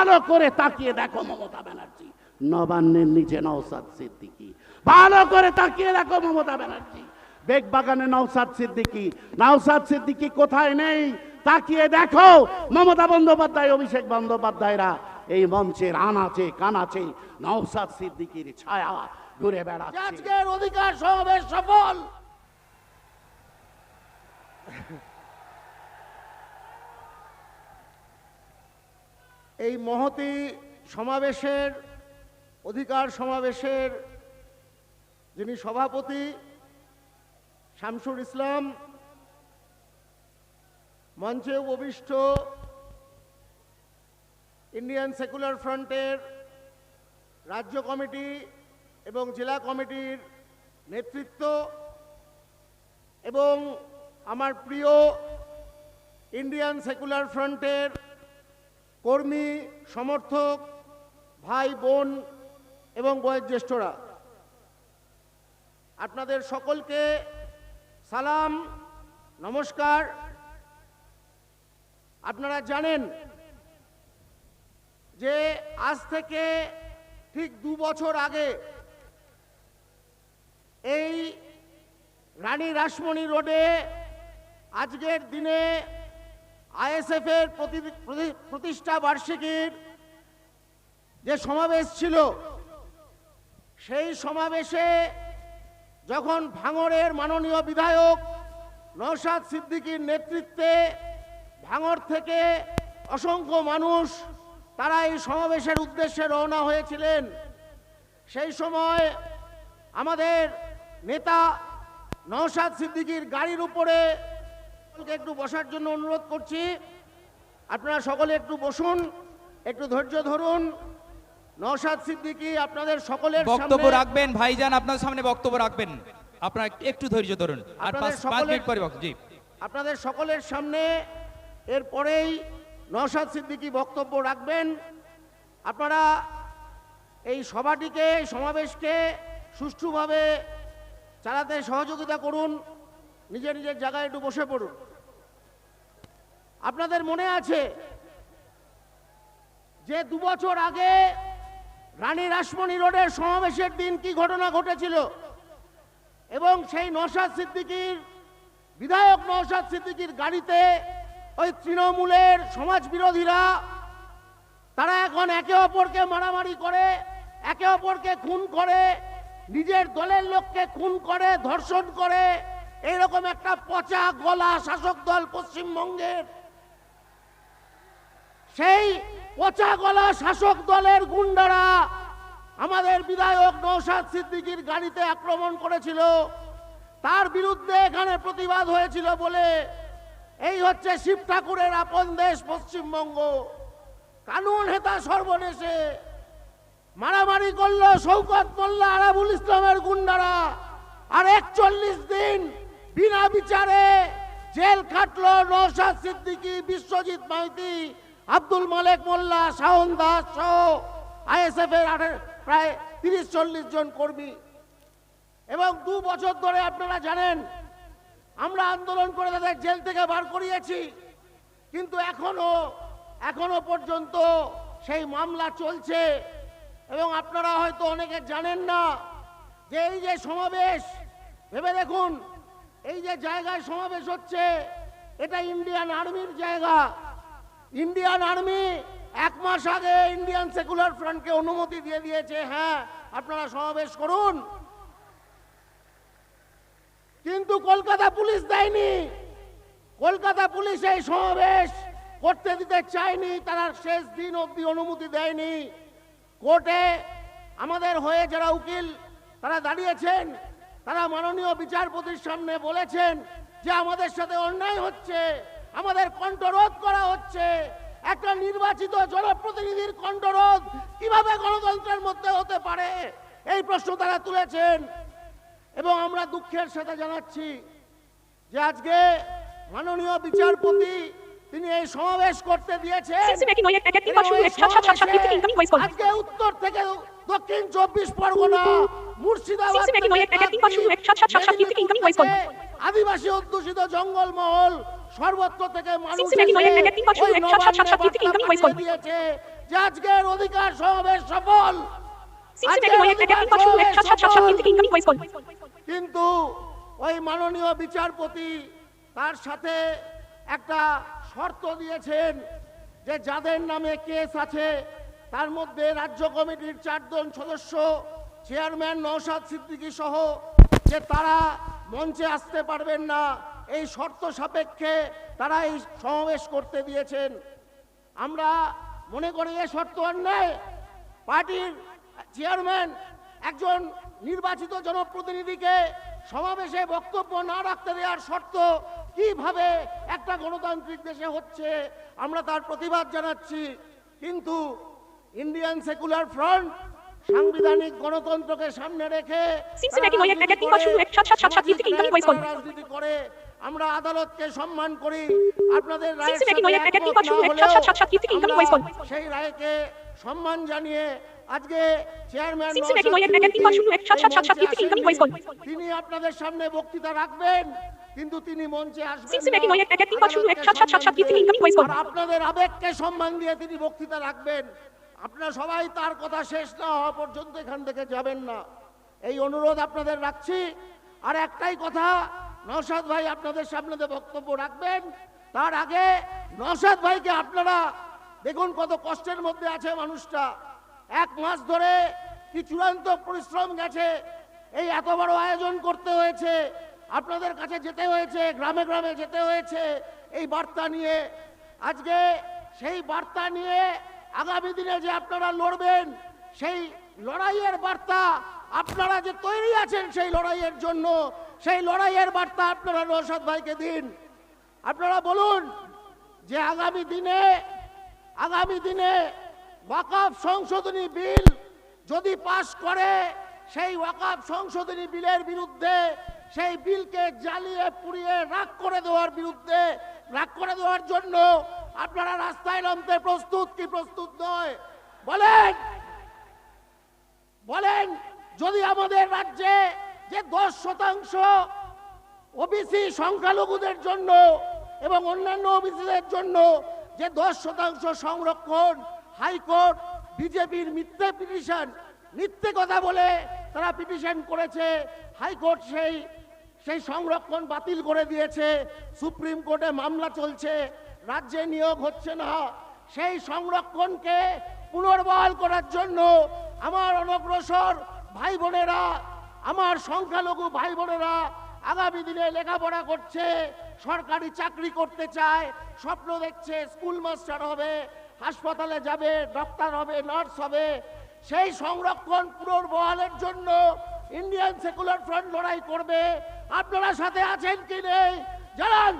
ভালো করে তাকিয়ে দেখো মমতা ব্যানার্জি। নবান্নের নিচে নওসাদ সিদ্দিকি। ভালো করে তাকিয়ে দেখো মমতা ব্যানার্জি। বেগবাগানে নওসাদ সিদ্দিকি। নওসাদ সিদ্দিকি কোথায় নেই? তাকিয়ে দেখো মমতা বন্দ্যোপাধ্যায়, অভিষেক বন্দ্যোপাধ্যায়রা। এই মঞ্চের আনাচে কানাচে নওসাদ সিদ্দিকির ছায়া ঘুরে বেড়াচ্ছে। আজকের অধিকার সমাবেশ সফল। এই মহতি সমাবেশের, অধিকার সমাবেশের যিনি সভাপতি শামসুর ইসলাম, মঞ্চে উপবিষ্ট ইন্ডিয়ান সেকুলার ফ্রন্টের রাজ্য কমিটি এবং জেলা কমিটির নেতৃত্ব এবং আমার প্রিয় ইন্ডিয়ান সেকুলার ফ্রন্টের কর্মী, সমর্থক, ভাই, বোন এবং বয়োজ্যেষ্ঠরা। আপনাদের সকলকে সালাম, নমস্কার। আপনারা জানেন যে আজ থেকে ঠিক দু বছর আগে এই রানী রাসমণি রোডে আজকের দিনে আইএসএফ এর প্রতি- প্রতি- প্রতিষ্ঠা বার্ষিকীর যে সমাবেশ ছিল, সেই সমাবেশে যখন ভাঙড়ের মাননীয় বিধায়ক নওশাদ সিদ্দিকীর নেতৃত্বে ভাঙড় থেকে অসংখ্য মানুষ তারা এই সমাবেশের উদ্দেশ্যে রওনা হয়েছিলেন, সেই সময় আমাদের নেতা নওশাদ সিদ্দিকীর গাড়ির উপরে সকলকে একটু বসার জন্য অনুরোধ করছি। আপনারা সকলে একটু বসুন একটু ধৈর্য ধরুন। নওশাদ সিদ্দিকী আপনাদের সকলের বক্তব্য রাখবেন ভাইজান আপনার সামনে বক্তব্য রাখবেন। আপনারা একটু ধৈর্য ধরুন। আর আপনাদের পাঁচ মিনিট পরে জি। আপনাদের সকলের সামনে এরপরেই নওশাদ সিদ্দিকী বক্তব্য রাখবেন। আপনারা এই সভাটিকে সমাবেশকে সুষ্ঠুভাবে চালাতে সহযোগিতা করুন। নিজের নিজের জায়গায় একটু বসে পড়ুন। আপনাদের মনে আছে যে দু বছর আগে রানী রাসমণি রোডের সমাবেশের দিন কি ঘটনা ঘটেছিল? এবং সেই নওশাদ সিদ্দিকীর, বিধায়ক নওশাদ সিদ্দিকীর গাড়িতে ওই তৃণমূলের সমাজ বিরোধীরা, তারা এখন একে অপরকে মারামারি করে, একে অপরকে খুন করে, নিজের দলের লোককে খুন করে, ধর্ষণ করে, এইরকম একটা পচা গলা শাসক দল পশ্চিমবঙ্গের সেই পচা গলা শাসক দলের গুন্ডারা আমাদের বিধায়ক নৌসাদ সিদ্দিকীর গাড়িতে আক্রমণ করেছিল। তার বিরুদ্ধে এখানে প্রতিবাদ হয়েছিল বলে এই হচ্ছে শিব ঠাকুরের আপন দেশ পশ্চিমবঙ্গ। কানুন হেতা সর্বনেশে মারামারি করল শৌকত মোল্লা, আরাবুল ইসলামের গুন্ডারা। আর একচল্লিশ দিন বিনা বিচারে জেল খাটল নৌসাদ সিদ্দিকী, বিশ্বজিৎ মাইতি আব্দুল মালেক মোল্লা শাহন দাস সহ আইএসএফ এর প্রায় তিরিশ, চল্লিশ জন কর্মী। এবং দু বছর ধরে আপনারা জানেন, আমরা আন্দোলন করে তাদের জেল থেকে বার করিয়েছি। কিন্তু এখনও এখনও পর্যন্ত সেই মামলা চলছে। এবং আপনারা হয়তো অনেকে জানেন না যে এই যে সমাবেশ, ভেবে দেখুন, এই যে জায়গায় সমাবেশ হচ্ছে, এটা ইন্ডিয়ান আর্মির জায়গা। ইন্ডিয়ান আর্মি এক মাস আগে ইন্ডিয়ান সেকুলার ফ্রন্টকে অনুমতি দিয়ে দিয়েছে। হ্যাঁ আপনারা সমাবেশ করুন। কিন্তু কলকাতা পুলিশ দেয়নি। কলকাতা পুলিশ এই সমাবেশ করতে দিতে চায়নি। তারা শেষ দিন অবধি অনুমতি দেয়নি। কোর্টে আমাদের হয়ে যারা উকিল, তারা দাঁড়িয়েছেন। তারা মাননীয় বিচারপতির সামনে বলেছেন যে আমাদের সাথে অন্যায় হচ্ছে। আমাদের কণ্ঠরোধ করা হচ্ছে। একটা নির্বাচিত জনপ্রতিনিধির কণ্ঠরোধ কীভাবে গণতন্ত্রের মধ্যে হতে পারে, এই প্রশ্ন তারা তুলেছেন। এবং আমরা দুঃখের সাথে জানাচ্ছি যে আজকে মাননীয় বিচারপতি তিনি এই সমাবেশ করতে দিয়েছেন আজকে উত্তর থেকে দক্ষিণ চব্বিশ পরগনা মুর্শিদাবাদ। আদিবাসী অধ্যুষিত জঙ্গলমহল সর্বত্র থেকে মানুষ দিয়েছে যে আজকের অধিকার সমাবেশ সফল কিন্তু ওই মাননীয় বিচারপতি তার সাথে একটা শর্ত দিয়েছেন যে যাদের নামে কেস আছে, তার মধ্যে রাজ্য কমিটির চারজন সদস্য, চেয়ারম্যান নৌসাদ সিদ্দিকী সহ যে তারা মঞ্চে আসতে পারবেন না, এই শর্ত সাপেক্ষে তারা এই সমাবেশ করতে দিয়েছেন। আমরা মনে করি এ শর্ত অন্যায়। পার্টির চেয়ারম্যান একজন নির্বাচিত জনপ্রতিনিধিকে সমাবেশে বক্তব্য না রাখতে দেওয়ার শর্ত কীভাবে একটা গণতান্ত্রিক দেশে হচ্ছে আমরা তার প্রতিবাদ জানাচ্ছি। কিন্তু ইন্ডিয়ান সেকুলার ফ্রন্ট সাংবিধানিক গণতন্ত্রকে সামনে রেখে। রাজনীতি করে আমরা আদালতকে সম্মান করি। আপনাদের সেই রায়কে সম্মান জানিয়ে আজকে চেয়ারম্যান তিন আপনাদের সামনে বক্তৃতা রাখবেন কিন্তু তিনি মঞ্চে আসবেন আপনাদের আবেগকে সম্মান দিয়ে তিনি বক্তৃতা রাখবেন আপনারা সবাই তার কথা শেষ না হওয়া পর্যন্ত এখান থেকে যাবেন না এই অনুরোধ আপনাদের রাখছি আর একটাই কথা নসাদ ভাই আপনাদের সামনে বক্তব্য রাখবেন তার আগে নসাদ ভাইকে আপনারা দেখুন কত কষ্টের মধ্যে আছে মানুষটা এক মাস ধরে কি চূড়ান্ত পরিশ্রম গেছে, এই এত বড় আয়োজন করতে হয়েছে, আপনাদের কাছে যেতে হয়েছে, গ্রামে গ্রামে যেতে হয়েছে, এই বার্তা নিয়ে। আজকে সেই বার্তা নিয়ে আগামী দিনে যে আপনারা লড়বেন, সেই লড়াইয়ের বার্তা আপনারা যে তৈরি আছেন সেই লড়াইয়ের জন্য, সেই লড়াইয়ের বার্তা আপনারা নৌসাদ ভাইকে দিন। আপনারা বলুন যে আগামী দিনে আগামী দিনে ওয়াকাফ সংশোধনী বিল যদি পাশ করে, সেই ওয়াকাফ সংশোধনী বিলের বিরুদ্ধে সেই বিলকে জ্বালিয়ে পুড়িয়ে রাগ করে দেওয়ার বিরুদ্ধে, রাগ করে দেওয়ার জন্য আপনারা রাস্তায় নামতে প্রস্তুত কি প্রস্তুত নয়? বলেন বলেন, যদি আমাদের রাজ্যে যে দশ শতাংশ ওবিসি সংখ্যালঘুদের জন্য এবং অন্যান্য ওবিসিদের জন্য যে দশ শতাংশ সংরক্ষণ হাইকোর্ট, বিজেপির মিথ্যে পিটিশন, মিথ্যে কথা বলে তারা পিটিশন করেছে। হাইকোর্ট সেই সেই সংরক্ষণ বাতিল করে দিয়েছে। সুপ্রিম কোর্টে মামলা চলছে। রাজ্যে নিয়োগ হচ্ছে না। সেই সংরক্ষণকে পুনর্বহাল করার জন্য আমার অনগ্রসর ভাই বোনেরা আমার সংখ্যালঘু ভাই বোনেরা আগামী দিনে লেখাপড়া করছে, সরকারি চাকরি করতে চায়, স্বপ্ন দেখছে, স্কুল মাস্টার হবে। হাসপাতালে যাবে ডক্টর হবে, নার্স হবে। সেই সংরক্ষণ পুনর্বহালের জন্য ইন্ডিয়ান সেকুলার ফ্রন্ট লড়াই করবে। আপনারা সাথে আছেন কি নেই? জানান,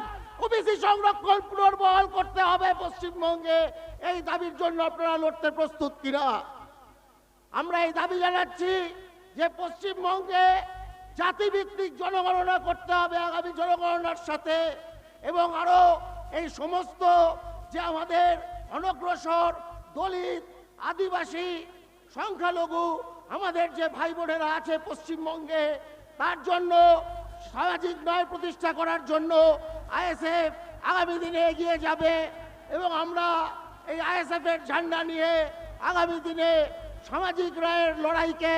ওবিসি সংরক্ষণ পুনর্বহাল করতে হবে পশ্চিমবঙ্গে। এই দাবির জন্য আপনারা লড়তে প্রস্তুত কিনা? আমরা এই দাবি জানাচ্ছি যে পশ্চিমবঙ্গে জাতিভিত্তিক জনগণনা করতে হবে আগামী জনগণনার সাথে এবং আরও এই সমস্ত যে আমাদের অনগ্রসর, দলিত, আদিবাসী, সংখ্যালঘু, আমাদের যে ভাই বোনেরা আছে পশ্চিমবঙ্গে, তার জন্য সামাজিক ন্যায় প্রতিষ্ঠা করার জন্য আইএসএফ আগামী দিনে এগিয়ে যাবে এবং আমরা এই আইএসএফ এর ঝান্ডা নিয়ে আগামী দিনে সামাজিক ন্যায়ের লড়াইকে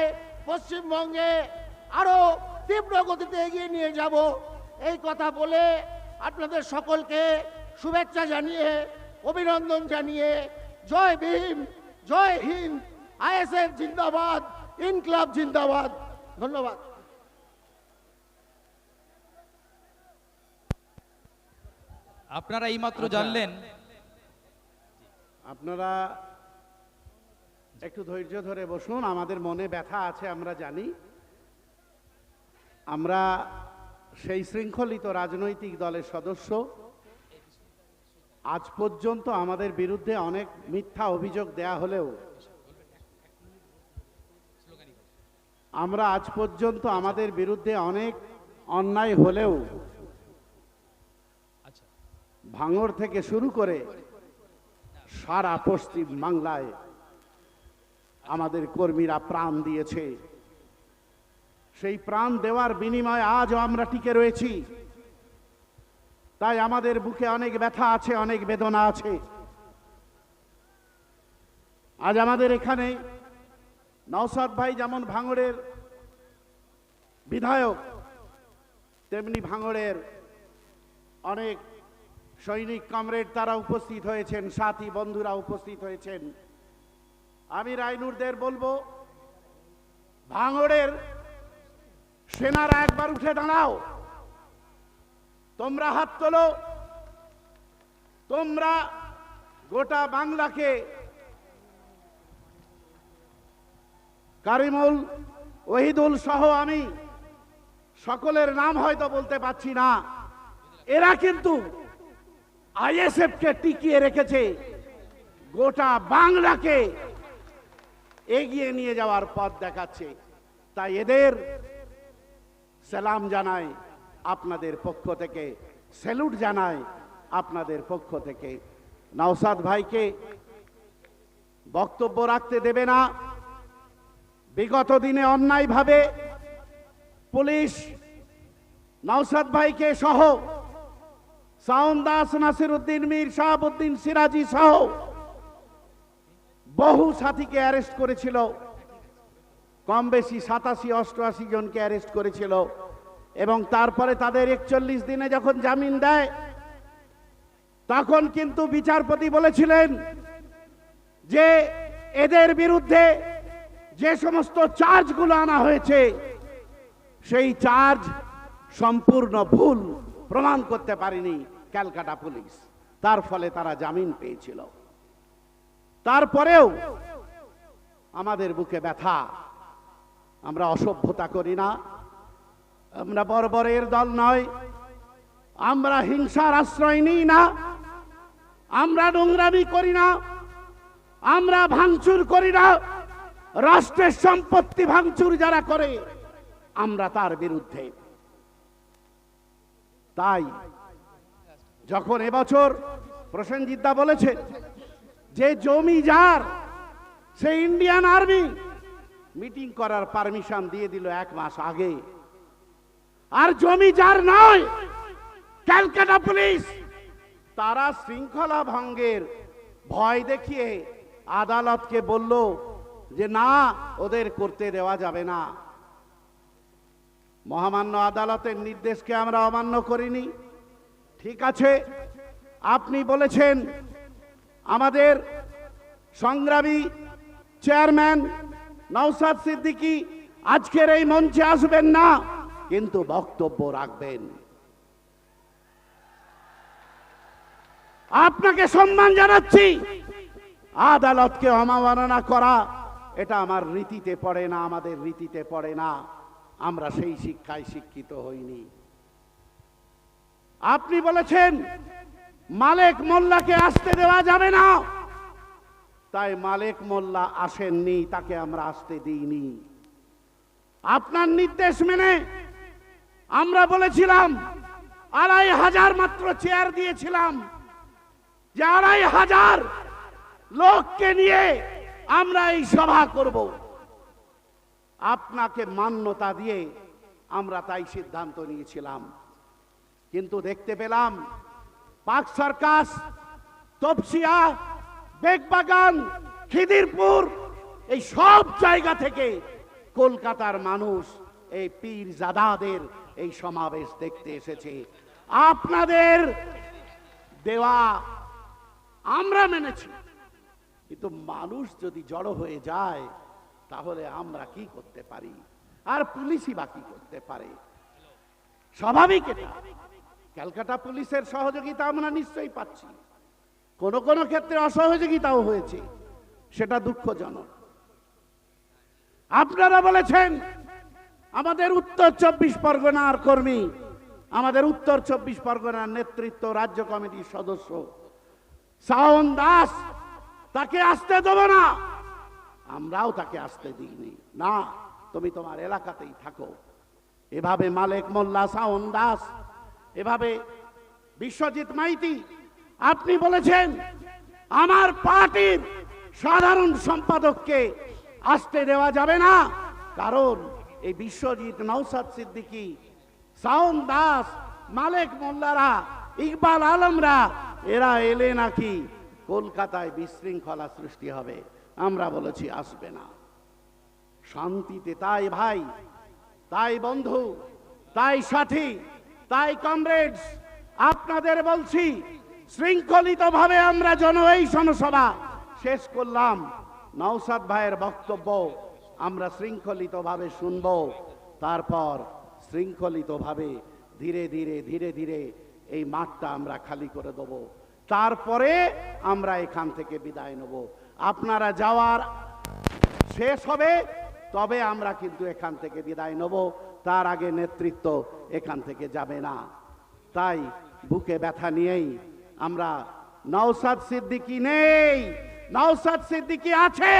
পশ্চিমবঙ্গে আরও তীব্র গতিতে এগিয়ে নিয়ে যাব। এই কথা বলে আপনাদের সকলকে শুভেচ্ছা জানিয়ে অভিনন্দন জানিয়ে জয় ভীম জয় হিন্দ আইএসএফ জিন্দাবাদ ইনকলাব জিন্দাবাদ। ধন্যবাদ। আপনারা এইমাত্র জানলেন। আপনারা একটু ধৈর্য ধরে বসুন আমাদের মনে ব্যথা আছে আমরা জানি। আমরা সেই শৃঙ্খলিত রাজনৈতিক দলের সদস্য। আজ পর্যন্ত আমাদের বিরুদ্ধে অনেক মিথ্যা অভিযোগ দেয়া হলেও আমরা আজ পর্যন্ত আমাদের বিরুদ্ধে অনেক অন্যায় হলেও ভাঙড় থেকে শুরু করে সারা পশ্চিম বাংলায় আমাদের কর্মীরা প্রাণ দিয়েছে। সেই প্রাণ দেওয়ার বিনিময়ে আজও আমরা টিকে রয়েছি। তাই আমাদের বুকে অনেক ব্যথা আছে, অনেক বেদনা আছে। আজ আমাদের এখানে নওসাদ ভাই যেমন ভাঙড়ের বিধায়ক, তেমনি ভাঙড়ের অনেক সৈনিক কমরেড তারা উপস্থিত হয়েছেন, সাথী বন্ধুরা উপস্থিত হয়েছেন। আমি রাইনুরদের বলব, ভাঙড়ের সেনারা একবার উঠে দাঁড়াও। তোমরা হাত তোলো। তোমরা গোটা বাংলাকে কারিমুল ওহিদুল সহ আমি সকলের নাম হয়তো বলতে পারছি না। এরা কিন্তু আইএসএফ কে টিকিয়ে রেখেছে। গোটা বাংলাকে এগিয়ে নিয়ে যাওয়ার পথ দেখাচ্ছে। তাই এদের সালাম জানাই। আপনাদের পক্ষ থেকে স্যালুট জানাই আপনাদের পক্ষ থেকে। নওসাদ ভাইকে বক্তব্য রাখতে দেবে না। বিগত দিনে অন্যায়ভাবে পুলিশ নওসাদ ভাইকে সহ সাউন নাসির উদ্দিন মীর শাহাবুদ্দিন, সিরাজি সহ বহু সাথীকে অ্যারেস্ট করেছিল। কম বেশি সাতাশি, অষ্টআশি জনকে অ্যারেস্ট করেছিল। এবং তারপরে তাদের একচল্লিশ দিনে যখন জামিন দেয়, তখন কিন্তু বিচারপতি বলেছিলেন যে এদের বিরুদ্ধে যে সমস্ত চার্জগুলো আনা হয়েছে, সেই চার্জ সম্পূর্ণ ভুল প্রমাণ করতে পারেনি ক্যালকাটা পুলিশ। তার ফলে তারা জামিন পেয়েছিল। তারপরেও আমাদের বুকে ব্যথা। আমরা অসভ্যতা করি না। আমরা বর্বরের দল নয়। আমরা হিংসার আশ্রয় নিই না। আমরা নোংরামি করি না। আমরা ভাঙচুর করি না। রাষ্ট্রের সম্পত্তি ভাঙচুর যারা করে, আমরা তার বিরুদ্ধে। তাই যখন এবছর প্রসেনজিৎ দা বলেছে যে জমি যার, সে ইন্ডিয়ান আর্মি মিটিং করার পারমিশন দিয়ে দিল এক মাস আগে। আর জমি যার নয় ক্যালকাটা পুলিশ। তারা শৃঙ্খলা ভঙ্গের ভয় দেখিয়ে আদালতকে বলল যে, না, ওদের করতে দেওয়া যাবে না। মহামান্য আদালতের নির্দেশকে আমরা অমান্য করিনি। ঠিক আছে, আপনি বলেছেন আমাদের সংগ্রামী চেয়ারম্যান নওসাদ সিদ্দিকী আজকের এই মঞ্চে আসবেন না। কিন্তু বক্তব্য রাখবেন। আপনাকে সম্মান জানাচ্ছি। আদালতকে অমাননা করা, এটা আমার রীতিতে পড়ে না, আমাদের রীতিতে পড়ে না। আমরা সেই শিক্ষায় শিক্ষিত হইনি। আপনি বলেছেন, মালেক মোল্লাকে আসতে দেওয়া যাবে না। তাই মালেক মোল্লা আসেননি, তাকে আমরা আসতে দিইনি। আপনার নির্দেশ মেনে আমরা বলেছিলাম, আড়াই হাজার মাত্র চেয়ার দিয়েছিলাম। যে আড়াই হাজার লোককে নিয়ে আমরা এই সভা করব। আপনাকে মান্যতা দিয়ে আমরা তাই সিদ্ধান্ত নিয়েছিলাম। কিন্তু দেখতে পেলাম, পাক সার্কাস তপসিয়া, বেগবাগান, খিদিরপুর, এই সব জায়গা থেকে কলকাতার মানুষ, এই পীর জাদাদের এই সমাবেশ দেখতে এসেছে। আপনাদের দেওয়া আমরা মেনেছি। কিন্তু মানুষ যদি জড়ো হয়ে যায়, তাহলে আমরা কি করতে পারি? আর পুলিশই বা কি করতে পারে? স্বাভাবিক এটা। ক্যালকাটা পুলিশের সহযোগিতা আমরা নিশ্চয়ই পাচ্ছি। কোন কোন ক্ষেত্রে অসহযোগিতাও হয়েছে। সেটা দুঃখজনক। আপনারা বলেছেন আমাদের উত্তর চব্বিশ পরগনার কর্মী, আমাদের উত্তর চব্বিশ পরগনার নেতৃত্ব রাজ্য কমিটির সদস্য শাওন দাস, তাকে আসতে দেব না। আমরাও তাকে আসতে দিইনি। না, তুমি তোমার এলাকাতেই থাকো। এভাবে মালেক মোল্লা শাওন দাস, এভাবে বিশ্বজিৎ মাইতি, আপনি বলেছেন, আমার পার্টির সাধারণ সম্পাদককে আসতে দেওয়া যাবে না। কারণ এই বিশ্বজিৎ নৌসাদ সিদ্দিকী, সাউন দাস, মালেক মোল্লারা, ইকবাল আলমরা, এরা এলে নাকি কলকাতায় বিশৃঙ্খলা সৃষ্টি হবে, আমরা বলেছি আসবে না। শান্তিতে তাই ভাই, তাই বন্ধু, তাই সাথী, তাই কমরেডস, আপনাদের বলছি, শৃঙ্খলিতভাবে আমরা জন এই জনসভা শেষ করলাম। নওসাদ ভাইয়ের বক্তব্য আমরা শৃঙ্খলিতভাবে শুনব। তারপর শৃঙ্খলিতভাবে ধীরে ধীরে ধীরে ধীরে এই মাঠটা আমরা খালি করে দেব। তারপরে আমরা এখান থেকে বিদায় নেব। আপনারা যাওয়ার শেষ হবে, তবে আমরা কিন্তু এখান থেকে বিদায় নেব। তার আগে নেতৃত্ব এখান থেকে যাবে না। তাই বুকে ব্যথা নিয়েই আমরা নওসাদ সিদ্দিকি নেই। নওসাদ সিদ্দিকি আছে।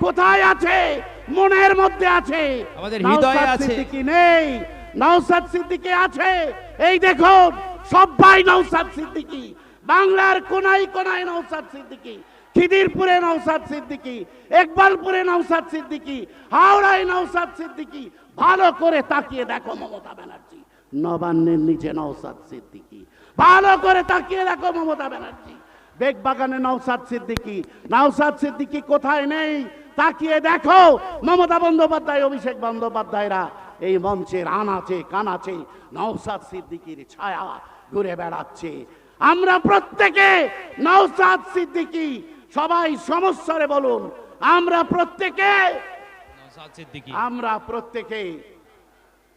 কোথায় আছে? মনের মধ্যে আছে। আমাদের হৃদয়ে আছে। নেই। নওসাদ সিদ্দিকি আছে। এই দেখুন সবাই নওসাদ সিদ্দিকি। বাংলার কোনায় কোনায় নওসাদ সিদ্দিকি। খিদিরপুরে নওসাদ সিদ্দিকি। একবালপুরে নওসাদ সিদ্দিকি। হাওড়ায় নওসাদ সিদ্দিকি। ভালো করে তাকিয়ে দেখো মমতা ব্যানার্জি। নবান্নের নিচে নওসাদ সিদ্দিকি। ভালো করে তাকিয়ে দেখো মমতা ব্যানার্জি। বেগবাগানে নওসাদ সিদ্দিকি। নওসাদ সিদ্দিকি কোথায় নেই? তাকিয়ে দেখো মমতা বন্দ্যোপাধ্যায় অভিষেক বন্দ্যোপাধ্যায়রা এই মঞ্চের আনাচে কানাচে নওসাদ সিদ্দিকির ছায়া ঘুরে বেড়াচ্ছে। আমরা প্রত্যেকে নওসাদ সিদ্দিকি সবাই সমস্যারে বলুন আমরা প্রত্যেকে আমরা প্রত্যেকে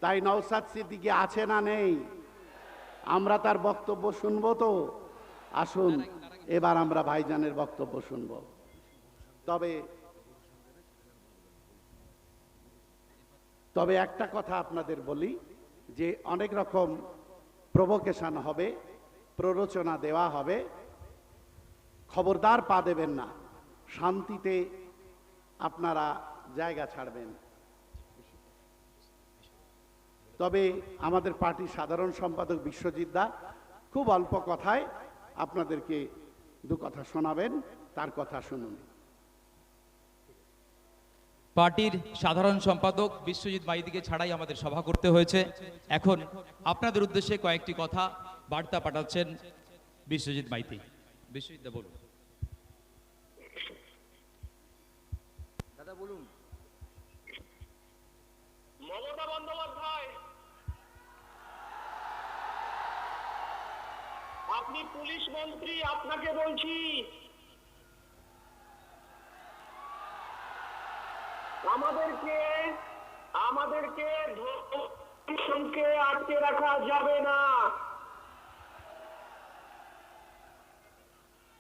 তাই নওসাদ সিদ্দিকি আছে না নেই? আমরা তার বক্তব্য শুনব তো? আসুন এবার আমরা ভাইজানের বক্তব্য শুনব। তবে তবে একটা কথা আপনাদের বলি, যে অনেক রকম প্রভোকেশন হবে, প্ররোচনা দেওয়া হবে। খবরদার পা দেবেন না, শান্তিতে আপনারা জায়গা ছাড়বেন। তবে আমাদের পার্টির সাধারণ সম্পাদক বিশ্বজিৎ দা খুব অল্প কথায় আপনাদেরকে দু কথা শোনাবেন, তার কথা শুনুন। পার্টির সাধারণ সম্পাদক বিশ্বজিৎ মাইদিকে ছাড়াই আমাদের সভা করতে হয়েছে। এখন আপনাদের উদ্দেশ্যে কয়েকটি কথা বার্তা পাঠাচ্ছেন বিশ্বজিৎ মাইতি। বিশ্বজিৎ দা বলুন। মমতা বন্দ্যোপাধ্যায়, আপনি পুলিশ মন্ত্রী, আপনাকে বলছি আমাদেরকে আমাদেরকে ধর্মকে আটকে রাখা যাবে না।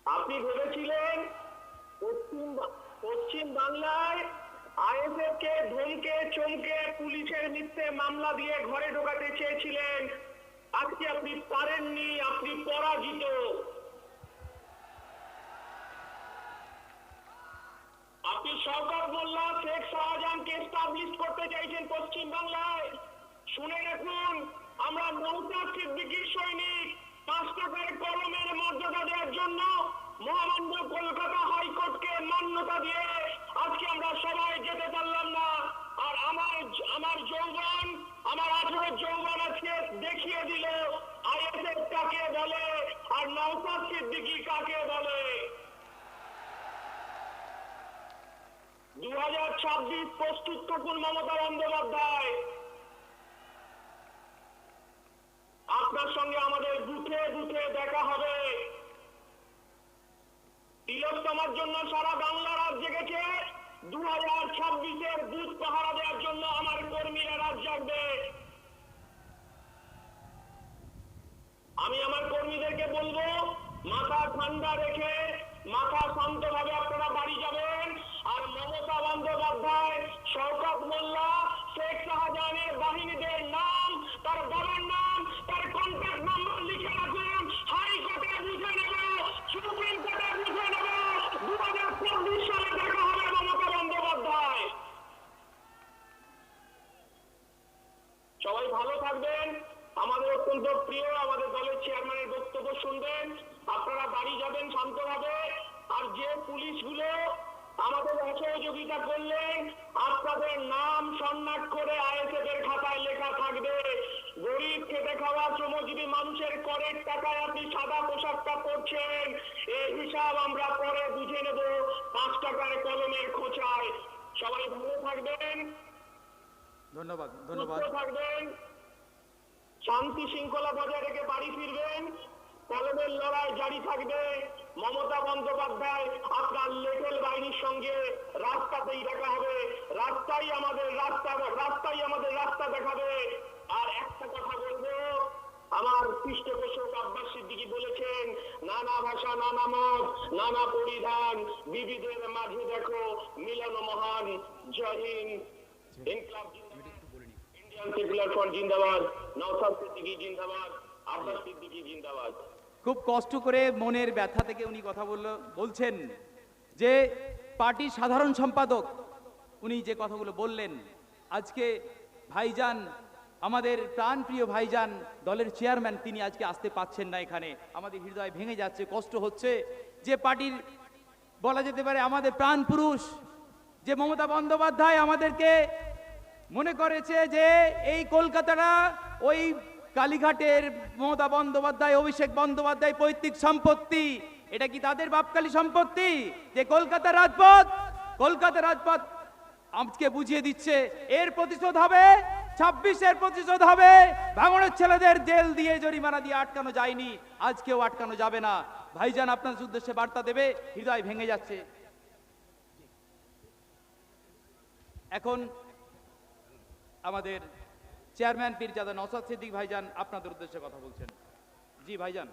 আপনি ভেবেছিলেন পশ্চিম পশ্চিম বাংলায় আইএসএফ কে ধমকে, চমকে, পুলিশের মিথ্যে মামলা দিয়ে ঘরে ঢোকাতে চেয়েছিলেন। আজকে আপনি পারেননি, আপনি পরাজিত। আপনি শওকত মোল্লা চাইছেন পশ্চিম বাংলায় শুনে রাখুন, আমরা নৌসাদ সিদ্দিকীর সৈনিক পাঁচ টাকার কলমের মর্যাদা দেওয়ার জন্য মহামান্য কলকাতা হাইকোর্টকে মান্যতা দিয়ে আজকে আমরা সবাই যেতে পারলাম না। আর আমার আমার যৌবন, আমার আঠারো যৌবন আজকে দেখিয়ে দিল। আইএসএফ কাকে বলে? আর নৌসাদ সিদ্দিকী কাকে বলে? দু হাজার ছাব্বিশ প্রস্তুত থাকুন মমতা বন্দ্যোপাধ্যায়। আপনার সঙ্গে আমাদের বুথে বুথে দেখা হবে। তিলোত্তমার জন্য সারা বাংলা রাত জেগেছে দু হাজার ছাব্বিশের বুথ পাহারা দেওয়ার জন্য আমার কর্মীরা রাত জাগবে আমি আমার কর্মীদেরকে বলব, মাথা ঠান্ডা রেখে, মাথা শান্তভাবে আপনারা বাড়ি যাবেন। মোল্লা, শেখ শাহজাহানের বাহিনীদের নাম, তার বাবার নাম, তার নাম্বার লিখে লিখে নেব, সুপ্রিম লিখে নেব। দু হাজার চব্বিশ সালে দেখা হবে মমতা বন্দ্যোপাধ্যায়। সবাই ভালো থাকবেন। আমাদের অত্যন্ত প্রিয় আমাদের দলের চেয়ারম্যানের বক্তব্য শুনবেন। আপনারা বাড়ি যাবেন শান্তভাবে। আর যে পুলিশগুলো বিরোধিতা করলে আপনাদের নাম সন্ন্যাস করে আইএসএফ এর খাতায় লেখা থাকবে। গরিব খেটে খাওয়া শ্রমজীবী মানুষের করের টাকায় আপনি সাদা পোশাকটা পরছেন। এই হিসাব আমরা পরে বুঝে নেব পাঁচ টাকার কলমের খোঁচায়। সবাই ভালো থাকবেন। ধন্যবাদ ধন্যবাদ। থাকবেন। শান্তি শৃঙ্খলা বজায় রেখে বাড়ি ফিরবেন। কলমের লড়াই জারি থাকবে। মমতা বন্দ্যোপাধ্যায় আপনার লেটেল বাহিনীর সঙ্গে রাস্তাতেই দেখা হবে। রাস্তাই আমাদের রাস্তা, রাস্তাই আমাদের রাস্তা দেখাবে। আর একটা কথা বলব, আমার পৃষ্ঠপোষক আব্বাস সিদ্দিকি বলেছেন, নানা ভাষা, নানা মত, নানা পরিধান বিবিধের মাঝে দেখো মিলন মহান, জয় হিন্দ ইন্ডিয়ান সেকুলার ফ্রন্ট জিন্দাবাদ নওসাদ সিদ্দিকী জিন্দাবাদ, আব্বাস সিদ্দিকী জিন্দাবাদ। খুব কষ্ট করে মনের ব্যথা থেকে উনি কথা বলল, বলছেন যে পার্টির সাধারণ সম্পাদক, উনি যে কথাগুলো বললেন, আজকে ভাইজান, আমাদের প্রাণপ্রিয় ভাইজান দলের চেয়ারম্যান, তিনি আজকে আসতে পাচ্ছেন না এখানে। আমাদের হৃদয় ভেঙে যাচ্ছে, কষ্ট হচ্ছে। যে পার্টির, বলা যেতে পারে, আমাদের প্রাণ পুরুষ, যে মমতা বন্দ্যোপাধ্যায় আমাদেরকে মনে করেছে যে এই কলকাতাটা ওই কালীঘাটের মমতা বন্দ্যোপাধ্যায়, অভিষেক বন্দ্যোপাধ্যায় পৈতৃক সম্পত্তি। এটা কি তাদের বাপকালী সম্পত্তি? যে কলকাতা রাজপথ? কলকাতা রাজপথ আজকে বুঝিয়ে দিচ্ছে, এর প্রতিশোধ হবে, ছাব্বিশের প্রতিশোধ হবে। ভাঙনের ছেলেদের জেল দিয়ে জরিমানা দিয়ে আটকানো যায়নি, আজকেও আটকানো যাবে না। ভাইজান, আপনার উদ্দেশ্যে বার্তা দেবে, হৃদয় ভেঙে যাচ্ছে। এখন আমাদের চেয়ারম্যান পীরজাদা নসাদ সিদ্দিক ভাইজান আপনাদের উদ্দেশ্যে কথা বলছেন। জি ভাইজান।